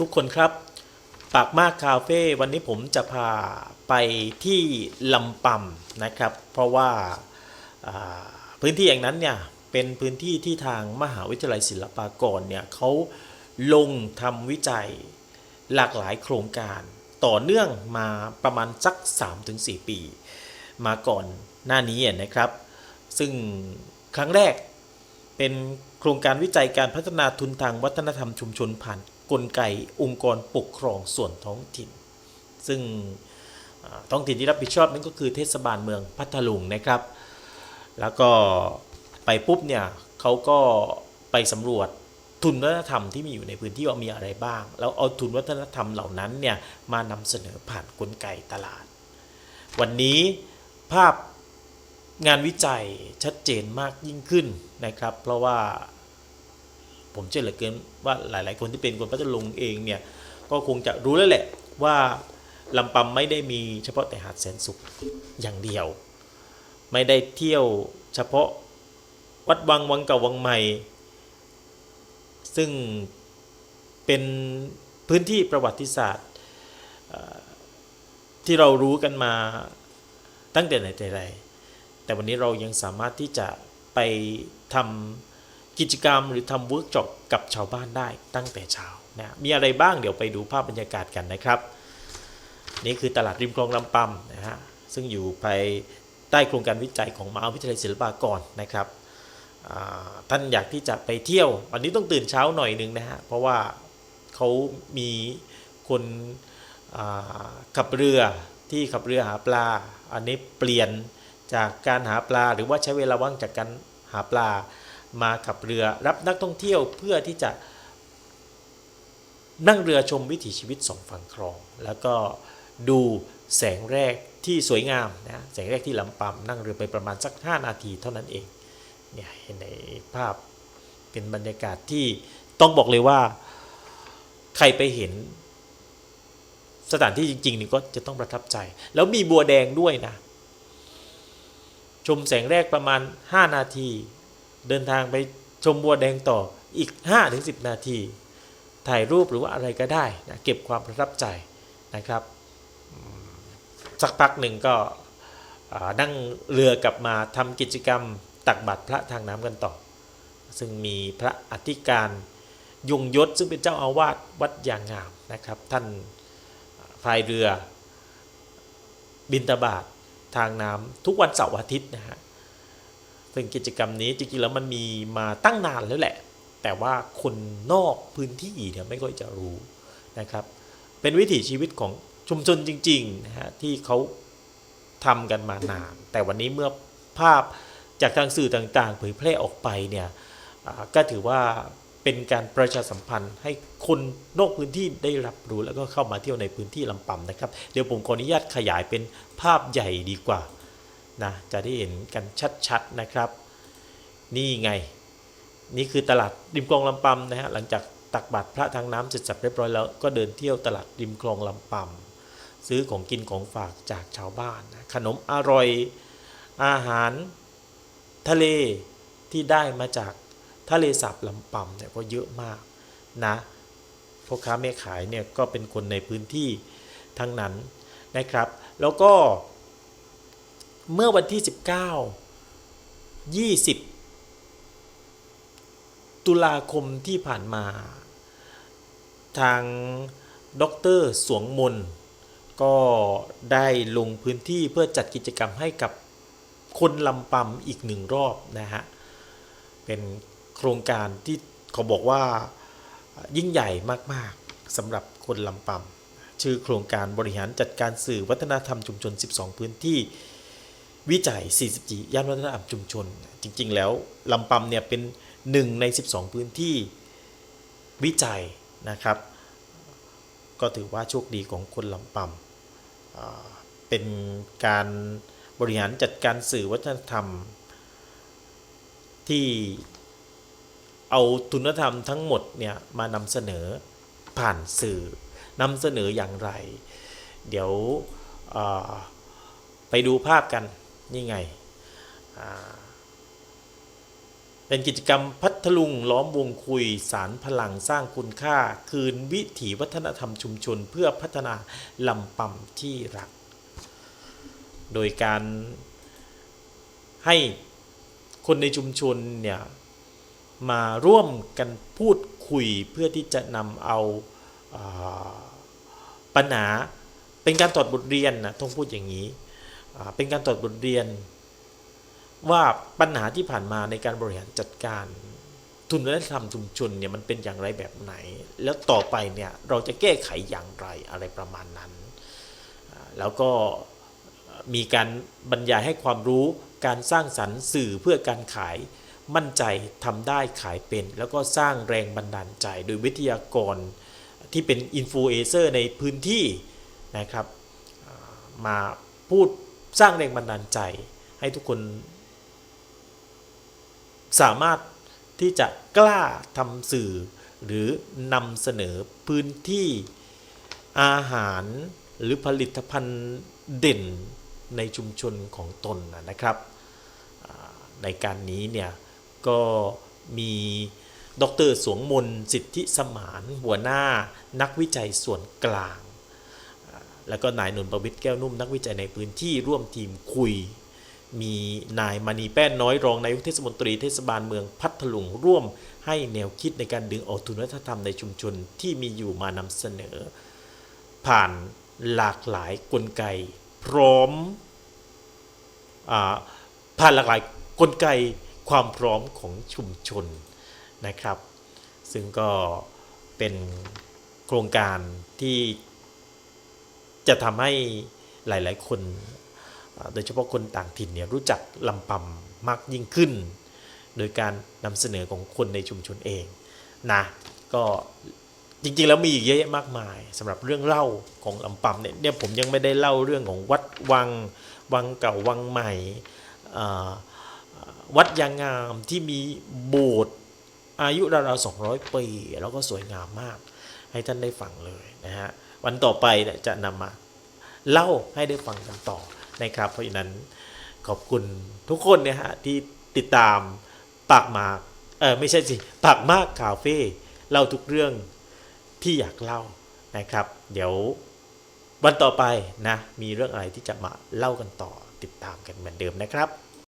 ทุกคนครับปากมากคาเฟ่วันนี้ผมจะพาไปที่ลำปำนะครับ เพราะว่าาพื้นที่อย่างนั้นเนี่ยเป็นพื้นที่ที่ทางมหาวิทยาลัยศิลปากรเนี่ยเขาลงทำวิจัยหลากหลายโครงการต่อเนื่องมาประมาณสัก 3-4 ปี มาก่อนหน้านี้นะครับ ซึ่งครั้งแรกเป็นโครงการวิจัยการพัฒนาทุนทางวัฒนธรรมชุมชนผ่าน กลไกองค์กรปกครองส่วนท้องถิ่น ซึ่งท้องถิ่นที่รับผิดชอบนั่นก็คือเทศบาลเมืองพัทลุงนะครับ แล้วก็ไปปุ๊บเนี่ยเขาก็ไปสำรวจทุนวัฒนธรรมที่มีอยู่ในพื้นที่ว่ามีอะไรบ้าง แล้วเอาทุนวัฒนธรรมเหล่านั้นเนี่ยมานำเสนอผ่านกลไกตลาด วันนี้ภาพงานวิจัยชัดเจนมากยิ่งขึ้นนะครับ เพราะว่า ผมเชื่อเหลือเกินว่าหลาย ๆ คนที่เป็นคนพัทลุงเองเนี่ยก็คงจะรู้แล้วแหละว่าลำปำไม่ได้มีเฉพาะแต่หาดแสนสุขอย่างเดียว ไม่ได้เที่ยวเฉพาะวัดวังวังเก่าวังใหม่ ซึ่งเป็นพื้นที่ประวัติศาสตร์ที่เรารู้กันมาตั้งแต่ไหนแต่ไรแต่วันนี้เรายังสามารถที่จะไปทำ กิจกรรมหรือทำเวิร์กช็อปกับชาวบ้านได้ตั้งแต่เช้านะมีอะไรบ้างเดี๋ยวไปดูภาพบรรยากาศกันนะครับ นี่คือตลาดริมคลองลำปำนะฮะซึ่งอยู่ภายใต้โครงการวิจัยของมหาวิทยาลัยศิลปากรนะครับท่านอยากที่จะไปเที่ยว วันนี้ต้องตื่นเช้าหน่อยหนึงนะฮะเพราะว่าเขามีคนขับเรือที่ขับเรือหาปลา อันนี้เปลี่ยนจากการหาปลาหรือว่าใช้เวลาว่างจากการหาปลา มาขับเรือรับนักท่องเที่ยวเพื่อที่จะนั่งเรือชมวิถีชีวิตสองฝั่งคลอง แล้วก็ดูแสงแรกที่สวยงามนะแสงแรกที่ลำปำนั่งเรือไปประมาณสัก 5 นาทีเท่านั้นเองเนี่ยเห็นในภาพเป็นบรรยากาศที่ต้องบอกเลยว่าใครไปเห็นสถานที่จริงๆนี่ก็จะต้องประทับใจ แล้วมีบัวแดงด้วยนะ ชมแสงแรกประมาณ 5 นาที เดินทางไปชมบัวแดงต่ออีก 5-10 นาที ถ่ายรูปหรือว่าอะไรก็ได้นะเก็บความประทับใจนะครับสักพักหนึ่งก็นั่งเรือกลับมาทำกิจกรรมตักบาตรพระทางน้ำกันต่อ ซึ่งมีพระอธิการยงยศซึ่งเป็นเจ้าอาวาสวัดยางงามนะครับ ท่านพายเรือบินตบาตทางน้ำทุกวันเสาร์อาทิตย์นะฮะ ซึ่งกิจกรรมนี้จริงๆแล้วมันมีมาตั้งนานแล้วแหละ แต่ว่าคนนอกพื้นที่เนี่ยไม่ค่อยจะรู้นะครับ เป็นวิถีชีวิตของชุมชนจริงๆนะฮะที่เขาทำกันมานาน แต่วันนี้เมื่อภาพจากทางสื่อต่างๆ เผยแพร่ออกไปเนี่ยก็ถือว่าเป็นการประชาสัมพันธ์ให้คนนอกพื้นที่ได้รับรู้แล้วก็เข้ามาเที่ยวในพื้นที่ลำปำนะครับ เดี๋ยวผมขออนุญาตขยายเป็นภาพใหญ่ดีกว่า นะจะได้เห็นกันชัดๆนะครับ นี่ไง นี่คือตลาดริมคลองลำปำนะฮะหลังจากตักบาตรพระทางน้ำเสร็จสับเรียบร้อยแล้วก็เดินเที่ยวตลาดริมคลองลำปำซื้อของกินของฝากจากชาวบ้านนะขนมอร่อยอาหารทะเลที่ได้มาจากทะเลสาบลำปำเนี่ยก็เยอะมากนะพ่อค้าแม่ขายเนี่ยก็เป็นคนในพื้นที่ทั้งนั้นนะครับ แล้วก็ เมื่อวันที่ 19 20 ตุลาคมที่ผ่านมา ทางดรสวงมน ก็ได้ลงพื้นที่เพื่อจัดกิจกรรมให้กับคนลำปำอีกหนึ่งรอบนะฮะ เป็นโครงการที่เขาบอกว่ายิ่งใหญ่มากๆสำหรับคนลำปำชื่อโครงการบริหารจัดการสื่อวัฒนธรรมชุมชน 12 พื้นที่ วิจัย44ย่านวัฒนธรรมชุมชน จริง ๆ แล้วลำปำเนี่ยเป็นหนึ่งใน 12 พื้นที่วิจัยนะครับ ก็ถือว่าโชคดีของคนลำปำเป็นการบริหารจัดการสื่อวัฒนธรรม ที่เอาทุนธรรมทั้งหมดเนี่ยมานำเสนอผ่านสื่อนำเสนออย่างไร เดี๋ยวไปดูภาพกัน นี่ไง เป็นกิจกรรมพัทลุงล้อมวงคุยสารพลังสร้างคุณค่า คืนวิถีวัฒนธรรมชุมชน เพื่อพัฒนาลำปำที่รัก โดยการให้คนในชุมชนเนี่ยมาร่วมกันพูดคุยเพื่อที่จะนำเอาอาปัญหาเป็นการตอดบทเรียนนะต้องพูดอย่างนี้ เป็นการตอดบทเรียน ว่าปัญหาที่ผ่านมาในการบริหารจัดการ ทุนวัฒนธรรมชุมชนเนี่ยมันเป็นอย่างไรแบบไหน แล้วต่อไปเนี่ยเราจะแก้ไขอย่างไรอะไรประมาณนั้น แล้วก็มีการบรรยายให้ความรู้การสร้างสรรค์สื่อเพื่อการขายมั่นใจทำได้ขายเป็น แล้วก็สร้างแรงบันดาลใจ โดยวิทยากรที่เป็นอินฟลูเอนเซอร์ในพื้นที่นะครับมาพูด สร้างแรงบันดาลใจให้ทุกคน สามารถที่จะกล้าทำสื่อ หรือนำเสนอพื้นที่อาหารหรือผลิตภัณฑ์เด่นในชุมชนของตนนะครับ ในการนี้เนี่ยก็มีดรสวงมนสิทธิสมานหัวหน้านักวิจัยส่วนกลาง แล้วก็นายนนท์ประวิทย์แก้วนุ่มนักวิจัยในพื้นที่ร่วมทีมคุย มีนายมณีแป้นน้อยรองนายกเทศมนตรีเทศบาลเมืองพัทลุงร่วมให้แนวคิดในการดึงเอาทุนวัฒนธรรมในชุมชนที่มีอยู่มานำเสนอ ผ่านหลากหลายกลไก พร้อมอผ่านหลากหลายกลไกความพร้อมของชุมชนนะครับ ซึ่งก็เป็นโครงการที่ จะทำให้หลาย ๆ คน โดยเฉพาะคนต่างถิ่นเนี่ยรู้จักลำปำมากยิ่งขึ้น โดยการนำเสนอของคนในชุมชนเองนะก็จริง ๆ แล้วมีอีกเยอะแยะมากมายสำหรับเรื่องเล่าของลำปำเนี่ยเนี่ยผมยังไม่ได้เล่าเรื่องของวัดวังวังเก่าวังใหม่วัดยางงามที่มีโบสถ์อายุราวๆ200 ปี แล้วก็สวยงามมาก ให้ท่านได้ฟังเลยนะฮะ วันต่อไปเนี่ยจะนำมาเล่าให้ได้ฟังกันต่อนะครับ เพราะฉะนั้นขอบคุณทุกคนนี่ยฮะที่ติดตามปากหมากเออไม่ใช่สิปากมากคาเฟ่เล่าทุกเรื่องที่อยากเล่านะครับ เดี๋ยววันต่อไปนะมีเรื่องอะไรที่จะมาเล่ากันต่อติดตามกันเหมือนเดิมนะครับ